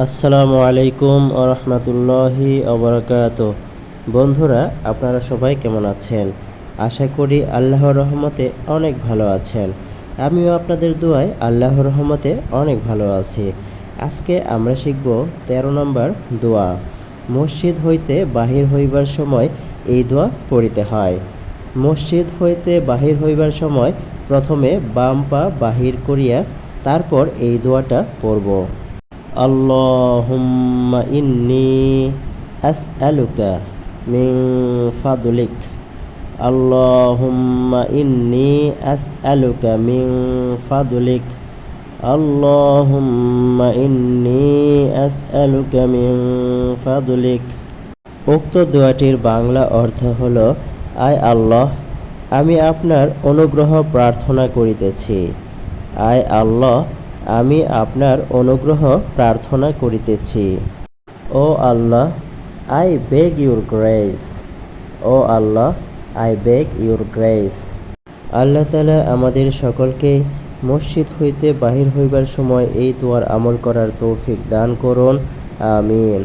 আসসালামু আলাইকুম রহমতুল্লাহি অবরাকাত বন্ধুরা, আপনারা সবাই কেমন আছেন? আশা করি আল্লাহর রহমতে অনেক ভালো আছেন। আমিও আপনাদের দোয়ায় আল্লাহর রহমতে অনেক ভালো আছি। আজকে আমরা শিখব তেরো নম্বর দোয়া। মসজিদ হইতে বাহির হইবার সময় এই দোয়া পড়িতে হয়। মসজিদ হইতে বাহির হইবার সময় প্রথমে বাম পা বাহির করিয়া তারপর এই দোয়াটা পড়ব। اللهم إني أسألك من فضلك اللهم إني أسألك من فضلك اللهم إني أسألك من فضلك উক্ত দোয়াটির বাংলা অর্থ হল আয় আল্লাহ আমি আপনার অনুগ্রহ প্রার্থনা করিতেছি আয় আল্লাহ আমি আপনার অনুগ্রহ প্রার্থনা করিতেছি। O Allah I beg your grace O Allah I beg your grace Allah তালা আমাদের সকলকে মসজিদ হইতে বাহির হইবার সময় এই দোয়ার আমল করার তৌফিক দান করুন। আমিন।